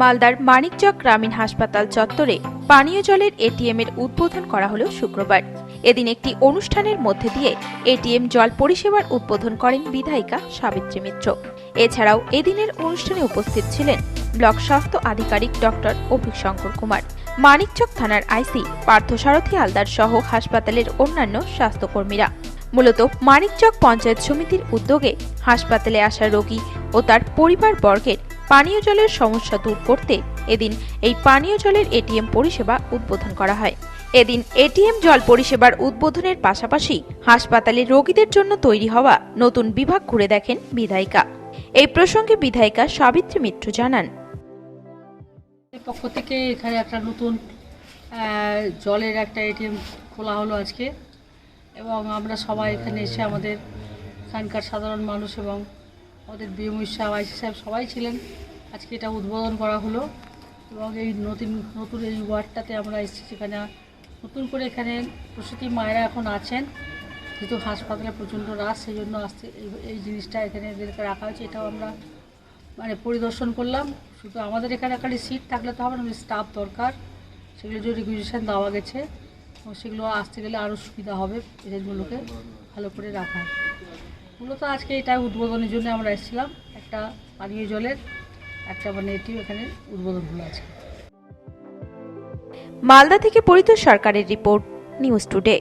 মালদার মানিকচক গ্রামীণ হাসপাতাল চত্বরে পানীয় জলের এটিএম এর উদ্বোধন করা হলো শুক্রবার। এদিন একটি অনুষ্ঠানের মধ্যে দিয়ে এটিএম জল পরিষেবার উদ্বোধন করেন বিধায়িকা সাবিত্রী মিত্র। এছাড়াও এদিনের অনুষ্ঠানে উপস্থিত ছিলেন ব্লক স্বাস্থ্য আধিকারিক ডক্টর অভিক শঙ্কর কুমার, মানিকচক থানার আইসি পার্থসারথী হালদার সহ হাসপাতালের অন্যান্য স্বাস্থ্যকর্মীরা। মূলত মানিকচক পঞ্চায়েত সমিতির উদ্যোগে হাসপাতালে আসা রোগী ও তার পরিবারবর্গের পানীয় জলের সমস্যা দূর করতে এদিন এই পানীয় জলের এটিএম পরিষেবা উদ্বোধন করা হয়। এদিন এটিএম জল পরিষেবার উদ্বোধনের পাশাপাশি হাসপাতালে রোগীদের জন্য তৈরি হওয়া নতুন বিভাগ ঘুরে দেখেন বিধায়িকা। এই প্রসঙ্গে বিধায়িকা সাবিত্রী মিত্র জানান। পক্ষ থেকে এখানে একটা নতুন জলের একটা এটিএম খোলা হলো আজকে। এবং আমরা সবাই এখানে এসে আমাদের এখানকার সাধারণ মানুষ এবং আমাদের বিএমই সাহেব, আইসি সাহেব সবাই ছিলেন। আজকে এটা উদ্বোধন করা হলো এবং এই নতুন নতুন এই ওয়ার্ডটাতে আমরা এসেছি সেখানে। নতুন করে এখানে প্রসূতি মায়েরা এখন আছেন, যেহেতু হাসপাতালে প্রচণ্ড রাস সেই জন্য আসতে এই- জিনিসটা এখানে এদেরকে রাখা হয়েছে, এটাও আমরা মানে পরিদর্শন করলাম। শুধু আমাদের এখানে খালি সিট থাকলে তো হবে না স্টাফ দরকার। সেগুলো যে রেগুলেশন দেওয়া গেছে। এবং সেগুলো আসতে গেলে আরও সুবিধা হবে পেশেন্টগুলোকে ভালো করে রাখা। মূলত আজকে এটা উদ্বোধনের জন্য আমরা এসেছিলাম। একটা পানীয় জলের, একটা মানে এটিও এখানে উদ্বোধন হলো আছে মালদা থেকে পরিত সরকারের রিপোর্ট, নিউজ টুডে।